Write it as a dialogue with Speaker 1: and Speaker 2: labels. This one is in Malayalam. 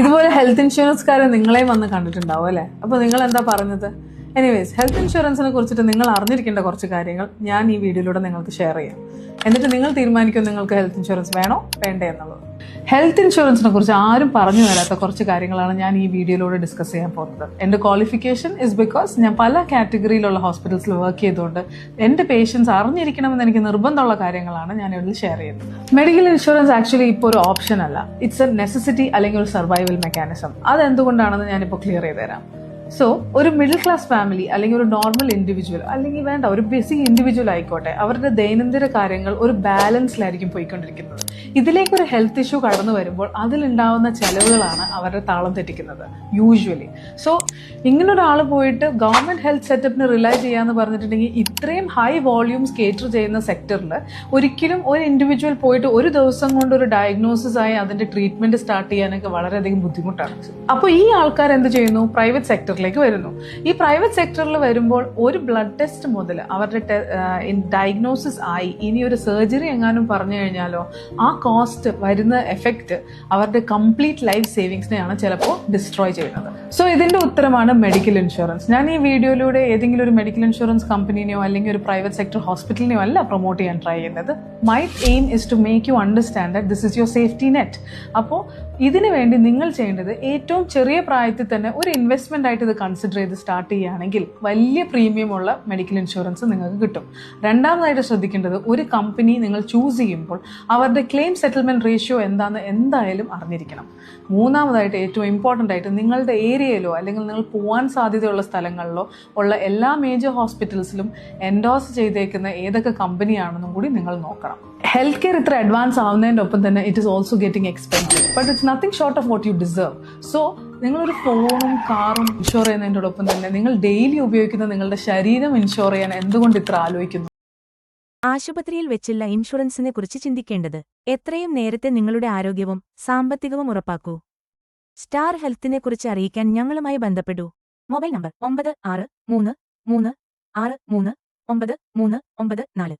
Speaker 1: ഇതുപോലെ ഹെൽത്ത് ഇൻഷുറൻസ്കാരെ നിങ്ങളെയും വന്ന് കണ്ടിട്ടുണ്ടാവും അല്ലേ? അപ്പൊ നിങ്ങൾ എന്താ പറഞ്ഞത്? എനിവേസ് ഹെൽത്ത് ഇൻഷുറൻസിനെ കുറിച്ചിട്ട് നിങ്ങൾ അറിഞ്ഞിരിക്കേണ്ട കുറച്ച് കാര്യങ്ങൾ ഞാൻ ഈ വീഡിയോയിലൂടെ നിങ്ങൾക്ക് ഷെയർ ചെയ്യാം. എന്നിട്ട് നിങ്ങൾ തീരുമാനിക്കും നിങ്ങൾക്ക് ഹെൽത്ത് ഇൻഷുറൻസ് വേണോ? വേണ്ടേ എന്നുള്ളത്. ഹെൽത്ത് ഇൻഷുറൻസിനെ കുറിച്ച് ആരും പറഞ്ഞു തരാത്ത കുറച്ച് കാര്യങ്ങളാണ് ഞാൻ ഈ വീഡിയോയിലൂടെ ഡിസ്കസ് ചെയ്യാൻ പോകുന്നത്. എന്റെ ക്വാളിഫിക്കേഷൻ ഇസ് ബിക്കോസ് ഞാൻ പല കാറ്റഗറിയിലുള്ള ഹോസ്പിറ്റൽസിൽ വർക്ക് ചെയ്തുകൊണ്ട് എന്റെ പേഷ്യൻസ് അറിഞ്ഞിരിക്കണമെന്ന് എനിക്ക് നിർബന്ധമുള്ള കാര്യങ്ങളാണ് ഞാൻ ഇതിൽ ഷെയർ ചെയ്യുന്നത്. മെഡിക്കൽ ഇൻഷുറൻസ് ആക്ച്വലി ഇപ്പോൾ ഒരു ഓപ്ഷൻ അല്ല. ഇറ്റ്സ് എ നെസസിറ്റി അല്ലെങ്കിൽ ഒരു സർവൈവൽ മെക്കാനിസം അത് അതെന്തുകൊണ്ടാണെന്ന് ഞാനിപ്പോൾ ക്ലിയർ ചെയ്ത് തരാം സോ ഒരു മിഡിൽ ക്ലാസ് ഫാമിലി അല്ലെങ്കിൽ ഒരു നോർമൽ ഇൻഡിവിജ്വൽ അല്ലെങ്കിൽ വേണ്ട ഒരു ബിസി ഇൻഡിവിജ്വൽ ആയിക്കോട്ടെ അവരുടെ ദൈനംദിന കാര്യങ്ങൾ ഒരു ബാലൻസിലായിരിക്കും പോയിക്കൊണ്ടിരിക്കുന്നത്. ഇതിലേക്ക് ഒരു ഹെൽത്ത് ഇഷ്യൂ കടന്നു വരുമ്പോൾ അതിലുണ്ടാവുന്ന ചെലവുകളാണ് അവരുടെ താളം തെറ്റിക്കുന്നത് യൂഷ്വലി സോ ഇങ്ങനെ ഒരാൾ പോയിട്ട് ഗവൺമെന്റ് ഹെൽത്ത് സെറ്റപ്പിന് റിലൈ ചെയ്യാന്ന് പറഞ്ഞിട്ടുണ്ടെങ്കിൽ ഇത്രയും ഹൈ വോള്യൂംസ് കേറ്റർ ചെയ്യുന്ന സെക്ടറിൽ ഒരിക്കലും ഒരു ഇൻഡിവിജ്വൽ പോയിട്ട് ഒരു ദിവസം കൊണ്ട് ഒരു ഡയഗ്നോസിസ് ആയി അതിന്റെ ട്രീറ്റ്മെന്റ് സ്റ്റാർട്ട് ചെയ്യാനൊക്കെ വളരെയധികം ബുദ്ധിമുട്ടാണ്. അപ്പോൾ ഈ ആൾക്കാർ എന്ത് ചെയ്യുന്നു? പ്രൈവറ്റ് സെക്ടറിലേക്ക് വരുന്നു. ഈ പ്രൈവറ്റ് സെക്ടറിൽ വരുമ്പോൾ ഒരു ബ്ലഡ് ടെസ്റ്റ് മുതൽ അവരുടെ ഡയഗ്നോസിസ് ആയി ഇനി ഒരു സർജറി എങ്ങാനും പറഞ്ഞു കഴിഞ്ഞാലോ ആ കോസ്റ്റ് വരുന്ന എഫക്റ്റ് അവരുടെ കംപ്ലീറ്റ് ലൈഫ് സേവിങ്സിനെയാണ് ചിലപ്പോൾ ഡിസ്ട്രോയ് ചെയ്യുന്നത്. സോ ഇതിന്റെ ഉത്തരമാണ് മെഡിക്കൽ ഇൻഷുറൻസ്. ഞാൻ ഈ വീഡിയോയിലൂടെ ഏതെങ്കിലും ഒരു മെഡിക്കൽ ഇൻഷുറൻസ് കമ്പനിനെയോ അല്ലെങ്കിൽ ഒരു പ്രൈവറ്റ് സെക്ടർ ഹോസ്പിറ്റലിനെയോ അല്ല പ്രൊമോട്ട് ചെയ്യാൻ ട്രൈ ചെയ്യുന്നത്. My aim is to make you understand that this is your safety net അപ്പോൾ ഇതിനു വേണ്ടി നിങ്ങൾ ചെയ്യേണ്ടത് ഏറ്റവും ചെറിയ പ്രായത്തിൽ തന്നെ ഒരു ഇൻവെസ്റ്റ്മെന്റ് ആയിട്ട് ഇത് കൺസിഡർ ചെയ്ത് സ്റ്റാർട്ട് ചെയ്യുകയാണെങ്കിൽ വലിയ പ്രീമിയമുള്ള മെഡിക്കൽ ഇൻഷുറൻസ് നിങ്ങൾക്ക് കിട്ടും. രണ്ടാമതായിട്ട് ശ്രദ്ധിക്കേണ്ടത് ഒരു കമ്പനി നിങ്ങൾ ചൂസ് ചെയ്യുമ്പോൾ അവരുടെ ക്ലെയിം സെറ്റിൽമെന്റ് റേഷ്യോ എന്താണെന്ന് എന്തായാലും അറിഞ്ഞിരിക്കണം. മൂന്നാമതായിട്ട് ഏറ്റവും ഇമ്പോർട്ടന്റ് ആയിട്ട് നിങ്ങളുടെ ഏരിയയിലോ അല്ലെങ്കിൽ നിങ്ങൾ പോകാൻ സാധ്യതയുള്ള സ്ഥലങ്ങളിലോ ഉള്ള എല്ലാ മേജർ ഹോസ്പിറ്റൽസിലും എൻഡോസ് ചെയ്തേക്കുന്ന ഏതൊക്കെ കമ്പനിയാണെന്നും കൂടി നിങ്ങൾ നോക്കണം. ഹെൽത്ത് കെയർ ഇത്ര അഡ്വാൻസ് ആവുന്നതിന്റെ ഒപ്പം തന്നെ it is also getting expensive but it's nothing short of what you deserve so നിങ്ങളൊരു ഫോണും കാറും ഇൻഷുർ ചെയ്യുന്നതിനോടൊപ്പം തന്നെ നിങ്ങൾ ഡെയിലി ഉപയോഗിക്കുന്ന നിങ്ങളുടെ ശരീരം ഇൻഷുർ ചെയ്യാൻ എന്തുകൊണ്ട് ഇത്ര ആലോചിക്കുന്നു?
Speaker 2: ആശുപത്രിയിൽ വെച്ചുള്ള ഇൻഷുറൻസിനെ കുറിച്ച് ചിന്തിക്കേണ്ടത് എത്രയും നേരത്തെ നിങ്ങളുടെ ആരോഗ്യവും സാമ്പത്തികവും ഉറപ്പാക്കൂ. സ്റ്റാർ ഹെൽത്തിനെക്കുറിച്ച് അറിയിക്കാൻ ഞങ്ങളുമായി ബന്ധപ്പെടൂ. മൊബൈൽ നമ്പർ ഒമ്പത് ആറ് മൂന്ന് മൂന്ന് ആറ് മൂന്ന് ഒമ്പത് മൂന്ന് ഒമ്പത് നാല്.